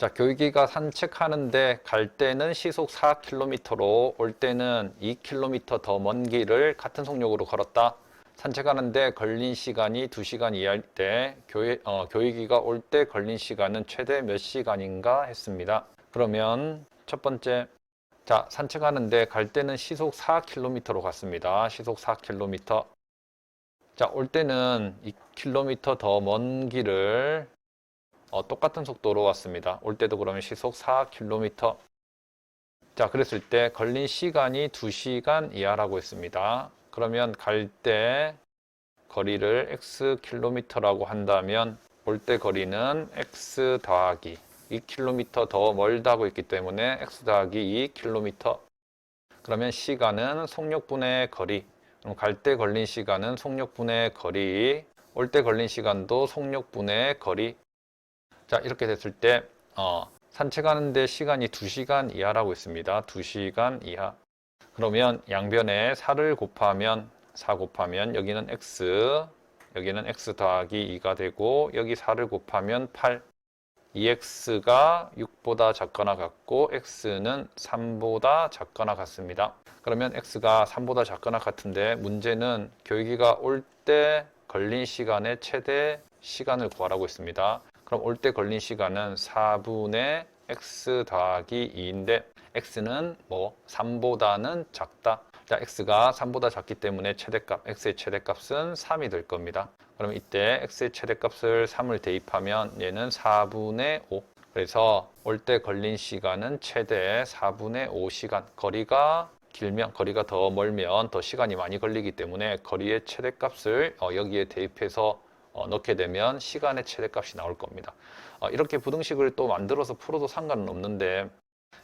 자, 교육이가 산책하는데 갈 때는 시속 4km로 올 때는 2km 더 먼 길을 같은 속력으로 걸었다. 산책하는데 걸린 시간이 2시간 이하일 때 교육, 어, 교육이가 올 때 걸린 시간은 최대 몇 시간인가 했습니다. 그러면 첫 번째 자, 산책하는데 갈 때는 시속 4km로 갔습니다. 시속 4km. 자, 올 때는 2km 더 먼 길을 어, 똑같은 속도로 왔습니다. 올 때도 그러면 시속 4km. 자, 그랬을 때 걸린 시간이 2시간 이하라고 했습니다. 그러면 갈 때 거리를 x 킬로미터라고 한다면 올 때 거리는 x 더하기 2km 더 멀다고 했기 때문에 x 더하기 2km. 그러면 시간은 속력분의 거리. 그럼 갈 때 걸린 시간은 속력분의 거리. 올 때 걸린 시간도 속력분의 거리. 자, 이렇게 됐을 때, 어, 산책하는데 시간이 2시간 이하라고 했습니다. 2시간 이하. 그러면 양변에 4를 곱하면, 4 곱하면 여기는 x, 여기는 x 더하기 2가 되고, 여기 4를 곱하면 8. 2x가 6보다 작거나 같고, x는 3보다 작거나 같습니다. 그러면 x가 3보다 작거나 같은데, 문제는 교육이가 올 때 걸린 시간의 최대 시간을 구하라고 했습니다. 그럼 올 때 걸린 시간은 4분의 x 더하기 2인데 x는 뭐 3보다는 작다. 자, x가 3보다 작기 때문에 최대값, x의 최대값은 3이 될 겁니다. 그럼 이때 x의 최대값을 3을 대입하면 얘는 4분의 5. 그래서 올 때 걸린 시간은 최대 4분의 5시간. 거리가 길면 거리가 더 멀면 더 시간이 많이 걸리기 때문에 거리의 최대값을 어, 여기에 대입해서 어, 넣게 되면 시간의 최대값이 나올 겁니다. 어, 이렇게 부등식을 또 만들어서 풀어도 상관은 없는데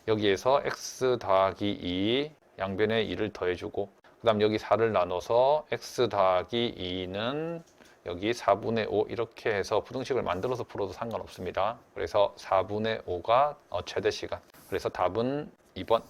여기에서 x 더하기 2 양변에 2를 더해주고 그 다음 여기 4를 나눠서 x 더하기 2는 여기 4분의 5 이렇게 해서 부등식을 만들어서 풀어도 상관없습니다. 그래서 4분의 5가 어, 최대 시간. 그래서 답은 2번